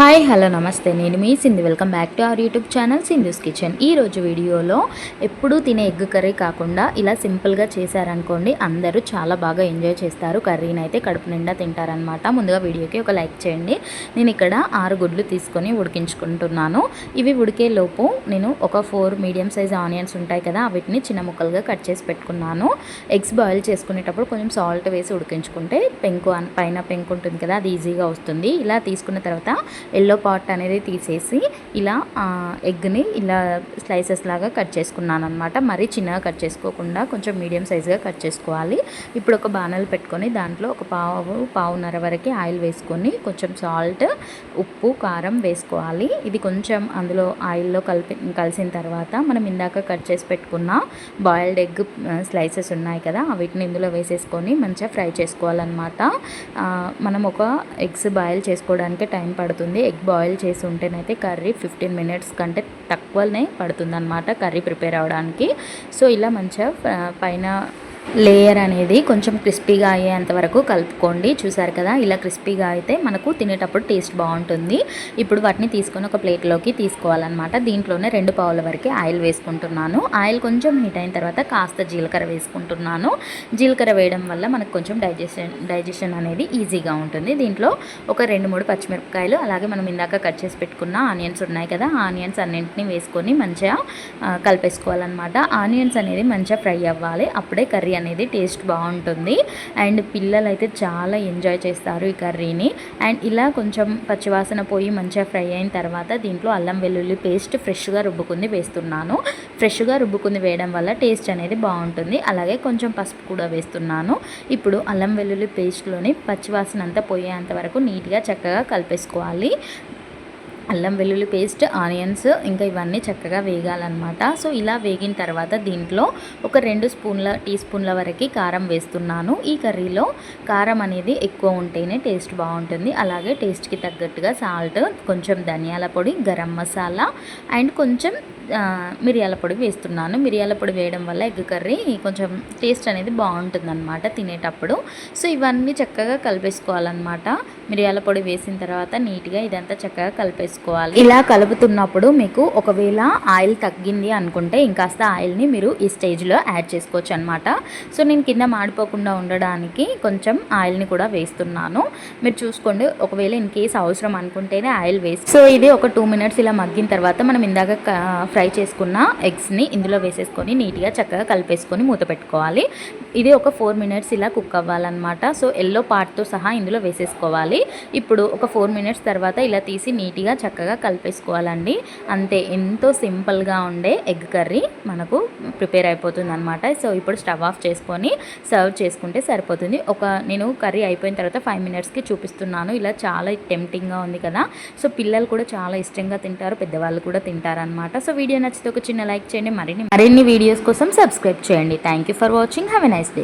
Hi hello నమస్తే. నేను మీ Sindhu. Welcome back to our YouTube channel Sindhu's kitchen. ఈ రోజు వీడియోలో ఎప్పుడూ తినే ఎగ్ కర్రీ కాకుండా ఇలా సింపుల్గా చేశారనుకోండి అందరూ చాలా బాగా ఎంజాయ్ చేస్తారు. కర్రీని అయితే కడుపు నిండా తింటారనమాట ముందుగా వీడియోకి ఒక లైక్ చేయండి. నేను ఇక్కడ ఆరు గుడ్లు తీసుకొని ఉడికించుకుంటున్నాను. ఇవి ఉడికే లోపు నేను ఒక ఫోర్ మీడియం సైజ్ ఆనియన్స్ ఉంటాయి కదా వీటిని చిన్న ముక్కలుగా కట్ చేసి పెట్టుకున్నాను. ఎగ్స్ బాయిల్ చేసుకునేటప్పుడు కొంచెం సాల్ట్ వేసి ఉడికించుకుంటే పెంకు పైన పెంకు ఉంటుంది కదా అది ఈజీగా వస్తుంది. ఇలా తీసుకున్న తర్వాత ఎల్లో పార్ట్ అనేది తీసేసి ఇలా ఎగ్ని ఇలా స్లైసెస్ లాగా కట్ చేసుకున్నాను అనమాట మరీ చిన్నగా కట్ చేసుకోకుండా కొంచెం మీడియం సైజ్గా కట్ చేసుకోవాలి. ఇప్పుడు ఒక బాణలు పెట్టుకొని దాంట్లో ఒక పావు పావున్నర వరకు ఆయిల్ వేసుకొని కొంచెం సాల్ట్ ఉప్పు కారం వేసుకోవాలి. ఇది కొంచెం అందులో ఆయిల్లో కలిపి కలిసిన తర్వాత మనం ఇందాక కట్ చేసి పెట్టుకున్న బాయిల్డ్ ఎగ్ స్లైసెస్ ఉన్నాయి కదా వీటిని ఇందులో వేసేసుకొని మంచిగా ఫ్రై చేసుకోవాలన్నమాట. మనం ఒక ఎగ్స్ బాయిల్ చేసుకోవడానికి టైం పడుతుంది. ఎగ్ బాయిల్ చేసి ఉంటేనైతే కర్రీ ఫిఫ్టీన్ మినిట్స్ కంటే తక్కువనే పడుతుంది అనమాట కర్రీ ప్రిపేర్ అవ్వడానికి సో ఇలా మంచిగా పైన లేయర్ అనేది కొంచెం క్రిస్పీగా అయ్యేంత వరకు కలుపుకోండి. చూసారు కదా ఇలా క్రిస్పీగా అయితే మనకు తినేటప్పుడు టేస్ట్ బాగుంటుంది. ఇప్పుడు వాటిని తీసుకొని ఒక ప్లేట్లోకి తీసుకోవాలన్నమాట. దీంట్లోనే రెండు పావుల వరకు ఆయిల్ వేసుకుంటున్నాను. ఆయిల్ కొంచెం హీట్ అయిన తర్వాత కాస్త జీలకర్ర వేసుకుంటున్నాను. జీలకర్ర వేయడం వల్ల మనకు కొంచెం డైజెషన్ డైజెషన్ అనేది ఈజీగా ఉంటుంది. దీంట్లో ఒక రెండు మూడు పచ్చిమిరపకాయలు అలాగే మనం ఇందాక కట్ చేసి పెట్టుకున్న ఆనియన్స్ ఉన్నాయి కదా ఆనియన్స్ అన్నింటినీ వేసుకొని మంచిగా కలిపేసుకోవాలన్నమాట. ఆనియన్స్ అనేది మంచిగా ఫ్రై అవ్వాలి. అప్పుడే కర్రీ అనేది టేస్ట్ బాగుంటుంది. అండ్ పిల్లలు అయితే చాలా ఎంజాయ్ చేస్తారు ఈ కర్రీని. అండ్ ఇలా కొంచెం పచ్చివాసన పోయి మంచిగా ఫ్రై అయిన తర్వాత దీంట్లో అల్లం వెల్లుల్లి పేస్ట్ ఫ్రెష్గా రుబ్బుకుంది వేస్తున్నాను. ఫ్రెష్గా రుబ్బుకుంది వేయడం వల్ల టేస్ట్ అనేది బాగుంటుంది. అలాగే కొంచెం పసుపు కూడా వేస్తున్నాను. ఇప్పుడు అల్లం వెల్లుల్లి పేస్ట్లోని పచ్చివాసన అంతా పోయేంత వరకు నీట్గా చక్కగా కలిపేసుకోవాలి. అల్లం వెల్లుల్లి పేస్ట్ ఆనియన్స్ ఇంకా ఇవన్నీ చక్కగా వేగాలన్నమాట. సో ఇలా వేగిన తర్వాత దీంట్లో ఒక రెండు స్పూన్ల టీ స్పూన్ల వరకు కారం వేస్తున్నాను. ఈ కర్రీలో కారం అనేది ఎక్కువ ఉంటేనే టేస్ట్ బాగుంటుంది. అలాగే టేస్ట్కి తగ్గట్టుగా సాల్ట్ కొంచెం ధనియాల పొడి గరం మసాలా అండ్ కొంచెం మిరియాల పొడి వేస్తున్నాను. మిరియాల పొడి వేయడం వల్ల ఎగ్ కర్రీ కొంచెం టేస్ట్ అనేది బాగుంటుందన్నమాట తినేటప్పుడు. సో ఇవన్నీ చక్కగా కలిపేసుకోవాలన్నమాట. మిరియాల పొడి వేసిన తర్వాత నీట్గా ఇదంతా చక్కగా కలిపేసుకోవాలి ఇలా కలుపుతున్నప్పుడు మీకు ఒకవేళ ఆయిల్ తగ్గింది అనుకుంటే ఇంకాస్త ఆయిల్ని మీరు ఈ స్టేజ్లో యాడ్ చేసుకోవచ్చు అనమాట సో నేను కింద మాడిపోకుండా ఉండడానికి కొంచెం ఆయిల్ని కూడా వేస్తున్నాను. మీరు చూసుకోండి ఒకవేళ ఇన్ కేస్ అవసరం అనుకుంటేనే ఆయిల్ వేసి సో ఇది ఒక టూ మినిట్స్ ఇలా మగ్గిన తర్వాత మనం ఇందాక ఫ్రై చేసుకున్న ఎగ్స్ని ఇందులో వేసేసుకొని నీట్గా చక్కగా కలిపేసుకొని మూత పెట్టుకోవాలి. ఇది ఒక ఫోర్ మినిట్స్ ఇలా కుక్ అవ్వాలన్నమాట. సో ఎల్లో పార్ట్తో సహా ఇందులో వేసేసుకోవాలి. ఇప్పుడు ఒక ఫోర్ మినిట్స్ తర్వాత ఇలా తీసి నీట్గా చక్కగా కలిపేసుకోవాలండి. అంతే ఎంతో సింపుల్గా ఉండే ఎగ్ కర్రీ మనకు ప్రిపేర్ అయిపోతుంది అనమాట సో ఇప్పుడు స్టవ్ ఆఫ్ చేసుకొని సర్వ్ చేసుకుంటే సరిపోతుంది. ఒక నేను కర్రీ అయిపోయిన తర్వాత ఫైవ్ మినిట్స్కి చూపిస్తున్నాను. ఇలా చాలా టెంప్టింగ్గా ఉంది కదా. సో పిల్లలు కూడా చాలా ఇష్టంగా తింటారు పెద్దవాళ్ళు కూడా తింటారనమాట సో వీడియో నచ్చితే ఒక చిన్న లైక్ చేయండి. మరిన్ని మరిన్ని వీడియోస్ కోసం సబ్స్క్రైబ్ చేయండి. Thank you for watching. Have a nice day.